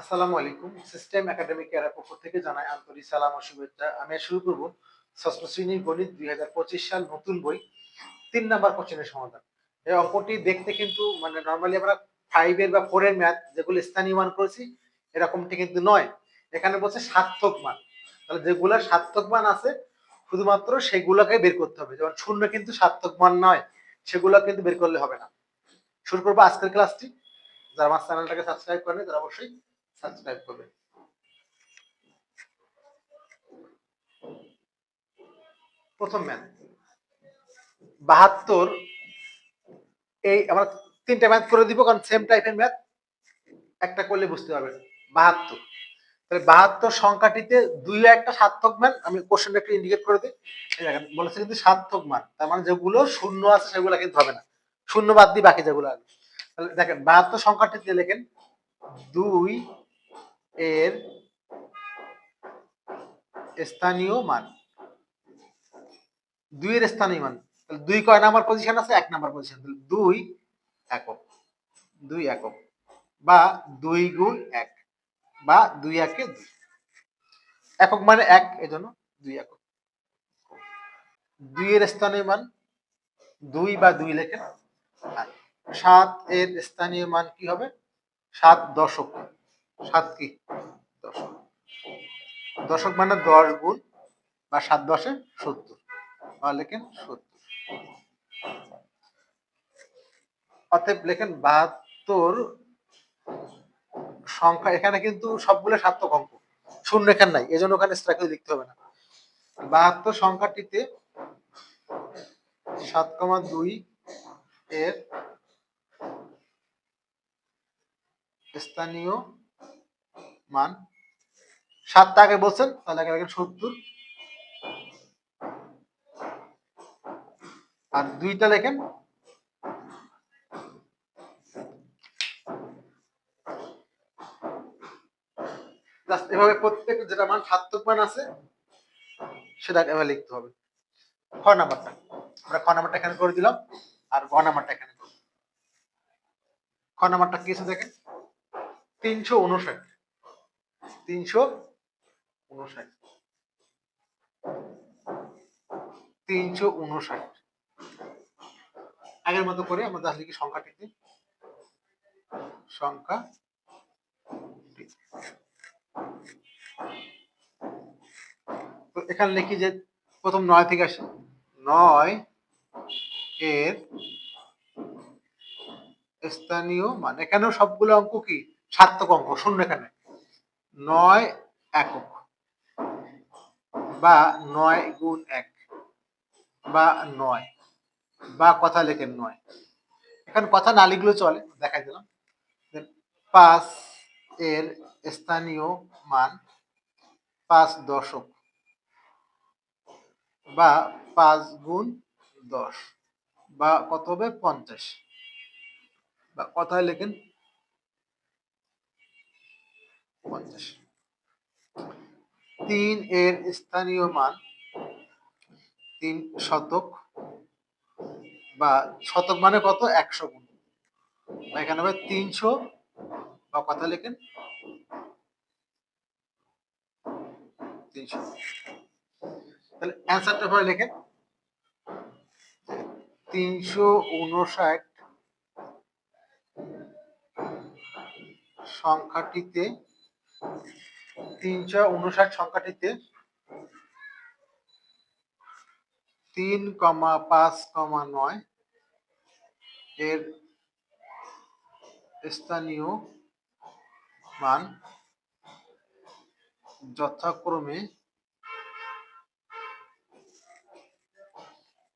আসসালামু আলাইকুম। System academic এর পক্ষ থেকে জানাই আন্তরিক সালাম ও শুভেচ্ছা। আমি শুরু করব ষষ্ঠ শ্রেণির গণিত দুই সাল নতুন বই, তিন নাম্বার কোশ্চেনের সমাধান। এই অঙ্কটি দেখতে কিন্তু মানে নর্মালি আমরা ফাইভ এর বা ফোর এর ম্যাথ যেগুলো স্থানীয় মান করেছি, এরকমটি কিন্তু নয়। এখানে বলছে সার্থক মান। তাহলে যেগুলো সার্থক মান আছে, শুধুমাত্র সেগুলোকে বের করতে হবে। যেমন শূন্য কিন্তু সার্থক মান নয়, সেগুলো কিন্তু বের করলে হবে না। শুরু করব আজকের ক্লাসটি যারা আমার চ্যানেলটাকে সাবস্ক্রাইব করেনি তারা অবশ্যই সাবস্ক্রাইব করবে। প্রথম ম্যাথ বাহাত্তর, এই আমরা তিনটা ম্যাথ করে দিব, কারণ সেম টাইপের ম্যাথ একটা করলে বুঝতে পারবেন। বাহাত্তর। তাহলে বাহাত্তর সংখ্যাটিতে দুই একটা সার্থক মান আমি কোশ্চেনটা একটু ইন্ডিকেট করে দিই। দেখেন, বলেছে কিন্তু সার্থক মান তার মানে যেগুলো শূন্য আছে সেগুলো কিন্তু হবে না। শূন্য বাদ দিয়ে বাকি যেগুলো আছে। তাহলে দেখেন, বাহাত্তর সংখ্যাটিতে লেখেন দুই এর স্থানীয় মান। দুইয়ের স্থানীয় মান। তাহলে দুই কয় নাম্বার পজিশন আছে? এক নাম্বার পজিশন দুই একক। দুই একক। বা দুই গুণ এক। বা দুই একে দুই। একক মানে এক, এজন্য দুই একক। দুইয়ের স্থানীয় মান দুই বা দুই লেখেন। সাত এর স্থানীয় মান কি হবে? সাত দশক। সাত কি? দশক। দশক মানে দশ গুণ বা সাত দশে সত্তর। বা লেখেন সত্তর। অতএব লেখেন বাহাত্তর সংখ্যা, এখানে কিন্তু সবগুলো সার্থক অঙ্ক। শূন্য এখানে নাই, এজন্য ওখানে স্ট্রাইকে লিখতে হবে না। বাহাত্তর সংখ্যাটিতে সাত কমা দুই এর স্থানীয় মান। সাতটা আগে বলছেন, তাহলে আগে সত্তর। আর দুইটা লেখেন। এভাবে প্রত্যেক যেটা মান সার্থক মান আছে, সেটা এভাবে লিখতে হবে। খ নাম্বারটা। আমরা খ নাম্বারটা এখানে করে দিলাম, আর গ নাম্বারটা এখানে। খ নাম্বারটা কি আছে দেখেন? তিনশো উনষাট। তিনশো উনষাট। তিনশো উনষাট। আগের মতো করে আমরা জাস্ট লিখি সংখ্যাটিতে সংখ্যা তো এখানে লিখি যে প্রথম নয় থেকে আসে। নয় এর স্থানীয় মান এখানেও সবগুলো অঙ্ক কি? সার্থক অঙ্ক, শূন্য এখানে। নয় একক বা নয় গুণ এক বা নয় বা কথা লেখেন নয়। এখানে কথা না লিখলেও চলে, দেখাই দিলাম। পাঁচ এর স্থানীয় মান পাঁচ দশক বা পাঁচ গুণ দশ বা কত হবে পঞ্চাশ। বা কথায় লেখেন পঞ্চাশ। তিন এর স্থানীয় মান তিন শতক বা শতক মানে কত? একশো গুণ। এখানে হবে তিনশো বা কথা লেখেন তিনশো। তাহলে অ্যান্সারটা পরে লেখেন। তিনশো উনষাট সংখ্যাটিতে তিনশো উনষাট সংখ্যাটিতে তিন কমা পাঁচ কমা নয় এর স্থানীয় মান যথাক্রমে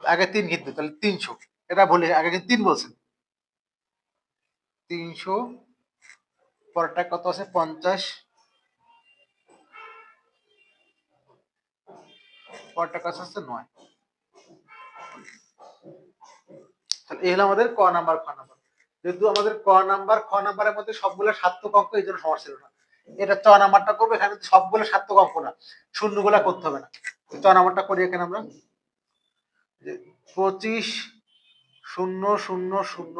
আগে তিন কিন্তু তাহলে তিনশো। এটা বলে আগে তিন বলছেন। তিনশো পরটা কত আছে? পঞ্চাশ পরেরটা কত আছে? নয়। তাহলে এই হলো আমাদের ক নাম্বার, খ নাম্বার। যেহেতু আমাদের ক নাম্বার, খ নাম্বারের মধ্যে সবগুলো সার্থক অঙ্ক, এই জন্য সমস্যা ছিল না। এটা চ নাম্বারটা করব, এখানে সবগুলো সার্থক অঙ্ক না। করতে হবে না। চ নাম্বারটা করি এখানে আমরা। পঁচিশ, শূন্য শূন্য শূন্য,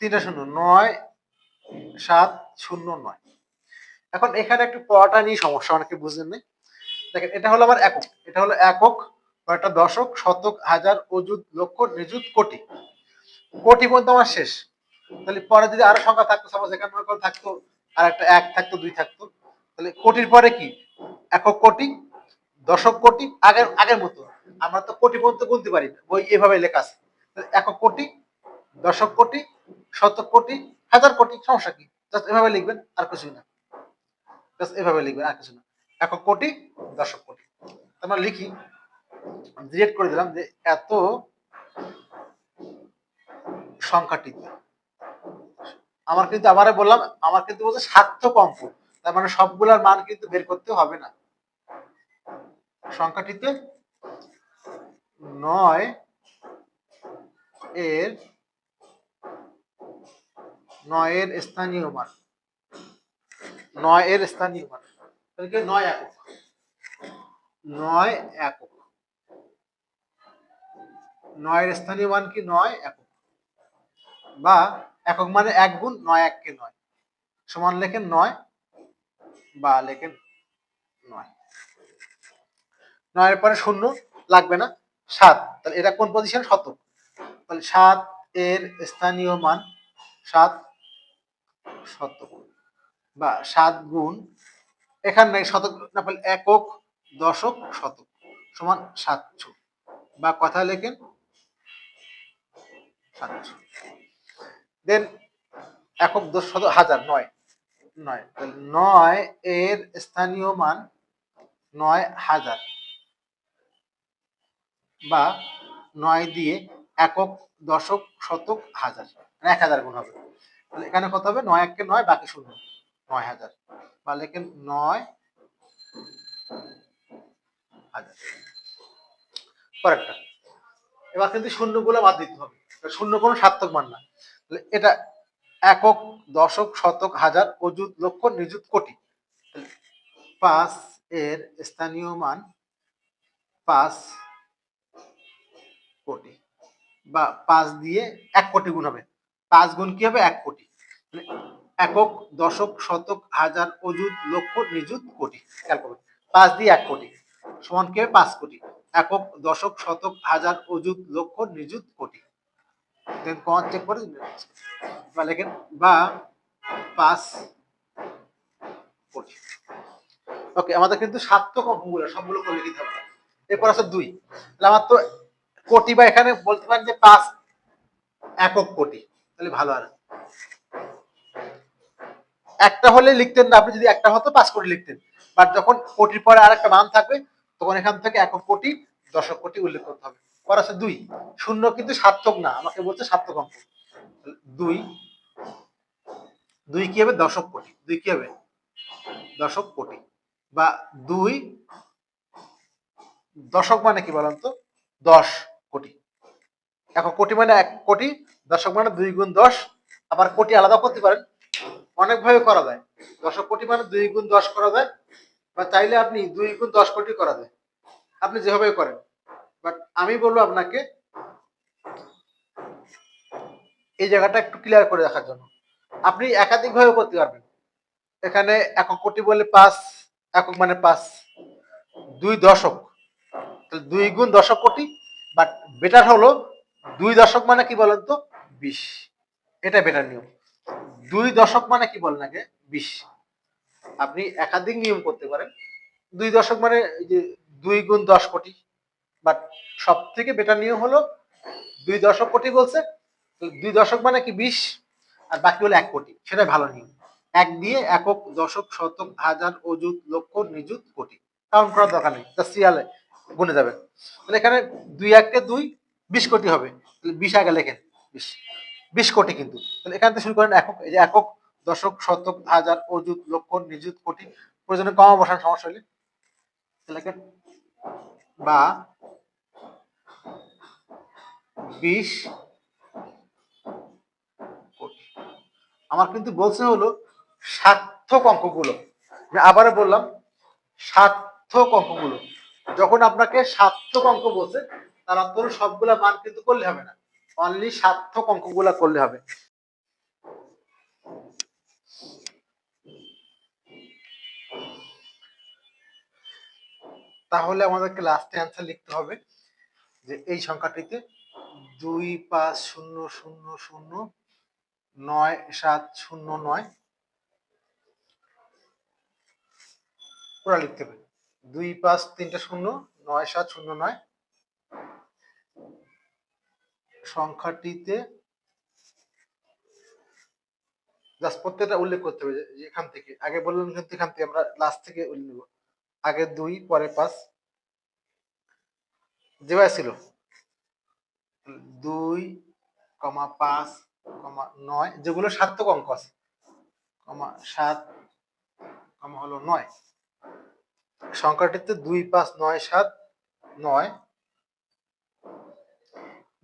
তিনটা শূন্য, নয়, সাত, শূন্য, নয়। এখন এখানে একটু পড়াটা নিয়ে সমস্যা, অনেকে বুঝলেন না দেখেন, এটা হলো আমার একক। এটা হলো একক কয়টা দশক, শতক, হাজার, অযুত, লক্ষ, নিযুত, কোটি। কোটি পর্যন্ত আমার শেষ। তাহলে পরে যদি আরও সংখ্যা থাকতো সাপোজ এখানে মনে থাকতো আর একটা এক থাকতো, দুই থাকতো, তাহলে কোটির পরে কি? একক কোটি, দশক কোটি, আগের আগের মতো। আমরা তো কোটি পর্যন্ত গুনতে পারি না, বই এভাবে লেখা আছে। একক কোটি, দশক কোটি, শতক কোটি, হাজার কোটি, সমস্যা কি? জাস্ট এভাবে লিখবেন, আর কিছুই না। জাস্ট এভাবে লিখবেন, আর কিছু না। একক কোটি দশক কোটি আমরা লিখি ডিলেট করে দিলাম যে এত সংখ্যাটিতে আমার কিন্তু, আমারে বললাম, আমার কিন্তু বলছে সার্থক অঙ্ক। তার মানে সবগুলার মান কিন্তু বের করতে হবে না। সংখ্যাটিতে নয় এর নয়ের স্থানীয় মান। নয় এর স্থানীয় মান। নয় একক নয় একক। নয়ের স্থানীয় মান কি নয় একক? বা একক মানে এক গুণ নয় এককে নয়। সমান লেখেন নয় বা লেখেন নয়। নয়ের পরে শূন্য লাগবে না, সাত। তাহলে এটা কোন পজিশন শতক। তাহলে সাত এর স্থানীয় মান, সাত শতক। বা সাত গুণ, এখানে শতক, না একক দশক শতক সমান সাতশো। বা কথা লেখেন সাতশো। দেন একক দশ শত হাজার, নয় নয় নয় এর স্থানীয় মান নয় হাজার। বা নয় দিয়ে একক দশক শতক হাজার মানে এক হাজার গুণ হবে। তাহলে এখানে কত হবে? নয় এককে নয়, বাকি শূন্য, নয় হাজার। বা লেখেন নয় হাজার পরেরটা। এবার কিন্তু শূন্যগুলো বাদ দিতে হবে। শূন্য কোনো সার্থক মান না। এটা একক, দশক, শতক, হাজার, অযুত, লক্ষ, নিযুত, কোটি। পাঁচ এর স্থানীয় মান পাঁচ কোটি বা পাঁচ দিয়ে এক কোটি গুণ হবে। পাঁচ গুণ কি হবে? এক কোটি। একক, দশক, শতক, হাজার, অযুত, লক্ষ, নিযুত, কোটি। খেয়াল করবেন পাঁচ দিয়ে এক কোটি। সমান কি? পাঁচ কোটি। একক, দশক, শতক, হাজার, অযুত, লক্ষ, নিযুত কোটি। চেক করে বা লেখেন, বা পাঁচ কোটি। ওকে আমাদের কিন্তু সার্থক অঙ্কগুলো সবগুলো করে দিতে হবে। এরপর আছে দুই। তাহলে আমার তো কোটি বা এখানে বলতে পারেন যে পাঁচ একক কোটি। তাহলে ভালো আর। একটা হলে লিখতেন না, আপনি যদি একটা হতো, পাঁচ কোটি লিখতেন। বাট যখন কোটির পরে আর একটা মান থাকবে তখন এখান থেকে একক কোটি দশক কোটি উল্লেখ করতে হবে। পর আছে দুই। শূন্য কিন্তু সার্থক না, আমাকে বলছে সার্থক অঙ্ক। দুই দুই কি হবে? দশক কোটি। দুই কি হবে? দশক কোটি। বা দুই, দশক মানে কি বলেন তো? দশ কোটি। এখন কোটি মানে এক কোটি, দশক মানে দুই গুণ দশ। আবার কোটি আলাদা করতে পারেন। অনেকভাবে করা যায়। দশক কোটি মানে দুই গুণ দশ করা যায়। বা চাইলে আপনি দুই গুণ দশ কোটি করা যায়। আপনি যেভাবে করেন। বাট আমি বলব আপনাকে, এই জায়গাটা একটু ক্লিয়ার করে রাখার জন্য। আপনি একাধিক ভাবে করতে পারবেন। এখানে একক কোটি বলে পাঁচ, একক মানে পাঁচ, দুই দশক। তাহলে দুই গুণ দশক কোটি বাট বেটার হলো দুই দশক মানে কি বলেন তো? বিশ। এটা বেটার নিয়ম। দুই দশক মানে কি বলেন আগে? বিশ। আপনি একাধিক নিয়ম করতে পারেন। দুই দশক মানে যে দুই গুণ দশ কোটি। বাট সব থেকে বেটার নিয়ম হলো দুই দশক কোটি বলছে দুই দশক মানে কি বিশ? আর বাকি হলো এক কোটি। সেটাই ভালো নিয়ম। এক দিয়ে একক দশক, শতক, হাজার, অযুত, লক্ষ, নিযুত কোটি। কাউন্ট করার দরকার নেই। তা সিরিয়ালে গুনে যাবেন তাহলে এখানে দুই এককে দুই, বিশ কোটি হবে। তাহলে বিশ আগে লেখেন। বিশ। বিশ কোটি কিন্তু। তাহলে এখান থেকে শুরু করেন একক। এই যে একক দশক, শতক, হাজার অযুত, লক্ষ, নিযুত, কোটি, প্রয়োজনে কমা বসান সমস্যা হলে লেখেন বা বিশ আমার কিন্তু বলছে হলো সার্থক অঙ্কগুলো। আমি আবারও বললাম, সার্থক অঙ্কগুলো। যখন আপনাকে সার্থক অঙ্ক বলছে, তার হলো সবগুলা মান কিন্তু করলে হবে না। অনলি সার্থক অঙ্কগুলা করলে হবে। তাহলে আমাদেরকে লাস্টে অ্যান্সার লিখতে হবে যে এই সংখ্যাটিতে দুই পাঁচ শূন্য শূন্য শূন্য নয় সাত শূন্য নয় ওরা লিখতে হবে দুই পাঁচ তিনটা শূন্য নয় সাত শূন্য নয় সংখ্যাটিতে জাস্ট প্রত্যেকটা উল্লেখ করতে হবে এখান থেকে, আগে বললাম এখান থেকে আমরা লাস্ট থেকে উল্লেখ আগে দুই, পরে পাঁচ। যেভাবে ছিল। দুই, কমা পাঁচ, কমা নয়, যেগুলো সার্থক অঙ্ক আছে। কমা সাত, কমা হলো নয়। সংখ্যাটিতে দুই, পাঁচ, নয়, সাত, নয়।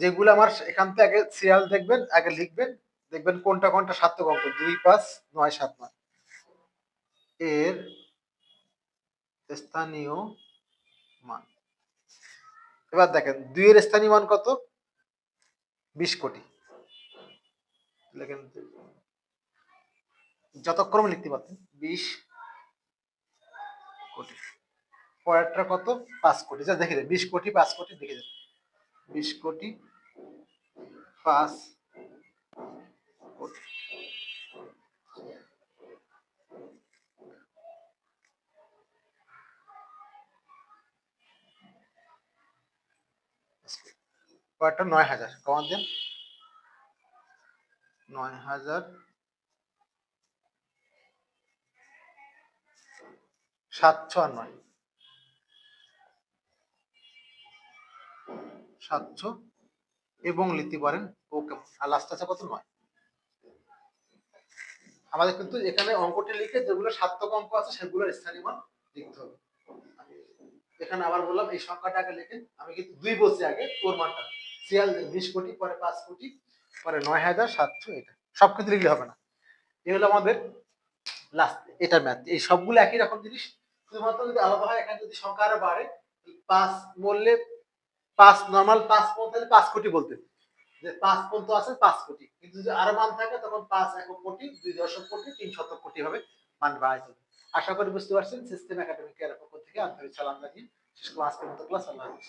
যেগুলো আমার এখান থেকে আগে সিরিয়াল দেখবেন, আগে লিখবেন। দেখবেন কোনটা কোনটা সার্থক অঙ্ক? দুই পাঁচ নয় সাত নয়। এর স্থানীয় মান। এবার দেখেন, দুইয়ের স্থানীয় মান কত? বিশ কোটি। যতক্রম লিখতে পারতেন, বিশ কোটি। পরেরটা কত? পাঁচ কোটি। দেখে বিশ কোটি, পাঁচ কোটি, দেখে যান বিশ কোটি, পাঁচ কোটি পরেরটা নয় হাজার। কমান দেন। নয় হাজার। সাতশো আর নয়। সাতশো। এবং লিখতে পারেন ওকে আর লাস্ট আছে কত? নয়। আমাদের কিন্তু এখানে অঙ্কটি লিখে যেগুলো সার্থক অঙ্ক আছে সেগুলোর স্থানীয় মান লিখতে হবে। এখানে আবার বললাম, এই সংখ্যাটা আগে লিখেন। আমি কিন্তু দুই বলছি আগে, তোর মানটা। সিরিয়াল বিশ কোটি পরে পাঁচ কোটি, পরে নয় হাজার সাতশো এটা। সব কিছু লিখলে হবে না। এ হলো আমাদের লাস্ট এটা ম্যাথ এই সবগুলো একই রকম জিনিস। শুধুমাত্র যদি আলাদা হয়, এখানে যদি সংখ্যা আরও বাড়ে, পাঁচ বললে পাঁচ নর্মাল পাঁচ পর্যন্ত তাহলে পাঁচ কোটি বলতে। যে পাঁচ পর্যন্ত আছে পাঁচ কোটি। কিন্তু যদি আরও মান থাকে, তখন পাঁচ এক কোটি, দুই দশক কোটি, তিন শতক কোটি হবে মান বাড়াই চলবে। আশা করি বুঝতে পারছেন সিস্টেম একাডেমিক এর পক্ষ থেকে আন্তরিক সালাম জানিয়ে শেষ করলাম। আজকের ক্লাস আল্লাহ হাফিজ।